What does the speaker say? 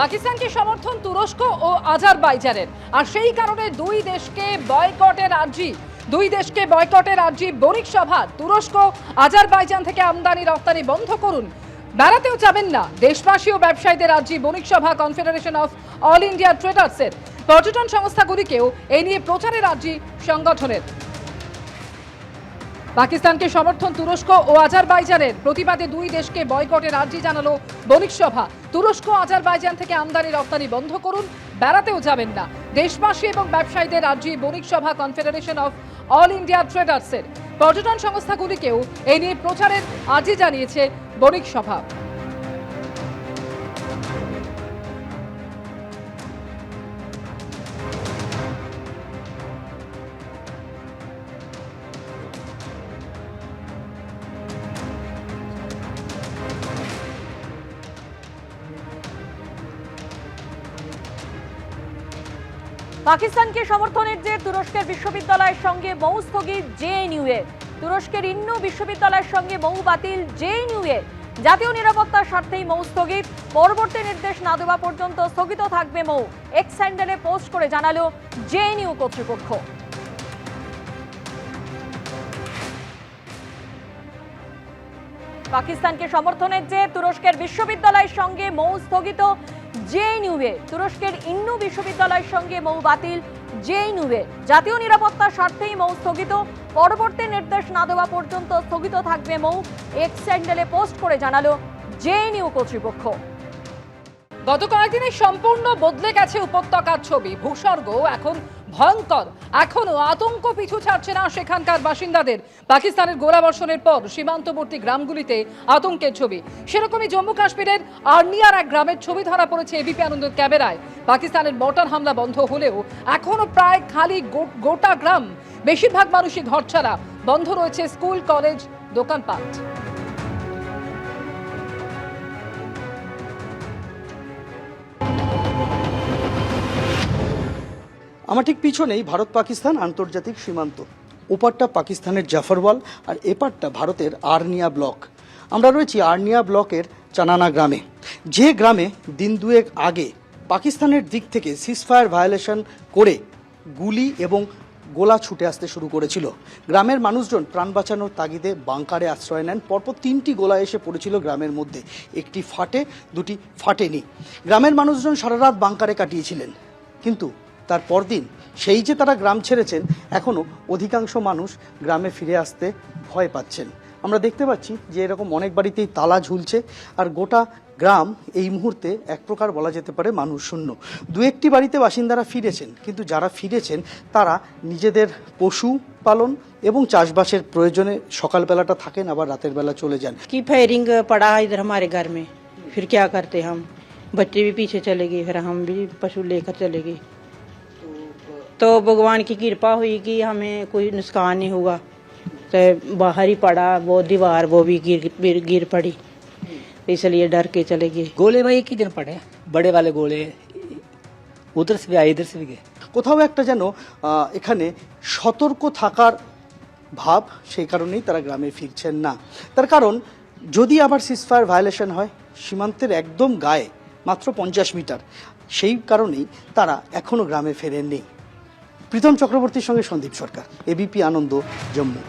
পাকিস্তানকে সমর্থন তুরস্ক ও আজারবাইজানের। আর সেই কারণে দুই দেশকে বয়কটের আর্জি, দুই দেশকে বয়কটের আর্জি বণিক সভা তুরস্ক আজারবাইজান থেকে আমদানি রপ্তানি বন্ধ করুন। বেড়াতেও যাবেন না। দেশবাসী ও ব্যবসায়ীদের আর্জি বণিক সভা কনফেডারেশন অফ অল ইন্ডিয়া ট্রেডার্সের। পর্যটন সংস্থাগুলিকেও এই নিয়ে প্রচারের আর্জি সংগঠনের। পাকিস্তানকে সমর্থন তুরস্ক ও আজারবাইজানের। প্রতিবাদে দুই দেশকে বয়কটের আর্জি জানালো বণিক সভা। তুরস্ক, আজারবাইজান থেকে আমদানি রপ্তানি বন্ধ করুন, বেড়াতেও যাবেন না। দেশবাসী এবং ব্যবসায়ীদের আর্জি বণিক সভা কনফেডারেশন অফ অল ইন্ডিয়া ট্রেডার্সের। পর্যটন সংস্থাগুলিকেও এই নিয়ে প্রচারের আর্জি জানিয়েছে বণিক সভা। পাকিস্তানকে সমর্থনের যে তুরস্কের বিশ্ববিদ্যালয়ের সঙ্গে মৌ স্থগিত জেএনইউ এর তুরস্কের ইন্ন বিশ্ববিদ্যালয়ের সঙ্গে মৌ বাতিল জেএনইউ এর জাতীয় নিরাপত্তার স্বার্থেই মৌ স্থগিত পরবর্তী নির্দেশ না দেওয়া পর্যন্ত স্থগিত থাকবে মৌ। এক্স স্যান্ডেলে পোস্ট করে জানালো জেএনইউ কর্তৃপক্ষ। পাকিস্তানকে সমর্থনের যে তুরস্কের বিশ্ববিদ্যালয়ের সঙ্গে মৌ স্থগিত জেএনইউ এ তুরস্কের ইন্নু বিশ্ববিদ্যালয়ের সঙ্গে মৌ বাতিল জেএনইউ এ জাতীয় নিরাপত্তার স্বার্থেই মৌ স্থগিত, পরবর্তী নির্দেশ না দেওয়া পর্যন্ত স্থগিত থাকবে মৌ, এক্স স্যান্ডেলে পোস্ট করে জানালো জেএনইউ কর্তৃপক্ষ। গত কয়েকদিনে সম্পূর্ণ বদলে গেছে উপত্যকার ছবি, ভূস্বর্গ, এখন ভয়ঙ্কর। এখনও আতঙ্ক পিছু ছাড়ছে না সেখানকার বাসিন্দাদের। পাকিস্তানের গোলাবর্ষণের পর সীমান্তবর্তী গ্রামগুলিতে আতঙ্কের ছবি। সেরকমই জম্মু কাশ্মীরের আর্নিয়ার এক গ্রামের ছবি ধরা পড়েছে এবিপি আনন্দের ক্যামেরায়। পাকিস্তানের মর্টার হামলা বন্ধ হলেও এখনও প্রায় খালি গোটা গ্রাম। বেশিরভাগ মানুষই ঘর ছাড়া বন্ধ রয়েছে স্কুল, কলেজ, দোকানপাট। আমার ঠিক পিছনেই ভারত পাকিস্তান আন্তর্জাতিক সীমান্ত। ওপারটা পাকিস্তানের জাফরওয়াল আর এপারটা ভারতের আর্নিয়া ব্লক। আমরা রয়েছি আর্নিয়া ব্লকের চানানা গ্রামে। যে গ্রামে দিন দুয়েক আগে পাকিস্তানের দিক থেকে সিসফায়ার ভায়োলেশন করে গুলি এবং গোলা ছুটে আসতে শুরু করেছিল। গ্রামের মানুষজন প্রাণ বাঁচানোর তাগিদে বাংকারে আশ্রয় নেন। পরপর তিনটি গোলা এসে পড়েছিল গ্রামের মধ্যে। একটি ফাটে, দুটি ফাটেনি। গ্রামের মানুষজন সারা রাত বাংকারে কাটিয়েছিলেন। কিন্তু তার পরদিন সেই যে তারা গ্রাম ছেড়েছেন এখনও অধিকাংশ মানুষ গ্রামে ফিরে আসতে ভয় পাচ্ছেন আমরা দেখতে পাচ্ছি যে এরকম অনেক বাড়িতেই তালা ঝুলছে আর গোটা গ্রাম এই মুহূর্তে এক প্রকার বলা যেতে পারে মানুষ শূন্য দু একটি বাড়িতে বাসিন্দারা ফিরেছেন কিন্তু যারা ফিরেছেন তারা নিজেদের পশু পালন এবং চাষবাসের প্রয়োজনে সকালবেলাটা থাকেন আবার রাতের বেলা চলে যান की फायरिंग पड़ा इधर हमारे घर में फिर क्या करते हम बच्चे भी पीछे चले गए फिर हम भी पशु लेकर चले गए तो भगवान की कृपा हुई कि हमें कोई नुकसान नहीं हुआ तो बाहर ही पड़ा वो दीवार वो भी गिर गिर, गिर पड़ी इसलिए डर के चले गए गोले भाई एक ही दिन पड़े बड़े वाले गोले उधर से भी आए इधर से भी गए কোথাও একটা যেন আহ, এখানে সতর্ক থাকার ভাব সেই কারণেই তারা গ্রামে ফিরছেন না তার কারণ যদি আবার সিসফায়ার ভায়োলেশন হয় সীমান্তের একদম গায়ে মাত্র পঞ্চাশ মিটার সেই কারণেই তারা এখনও গ্রামে ফেরেননি প্রীতম চক্রবর্তীর সঙ্গে সন্দীপ সরকার এবিপি আনন্দ জম্মু।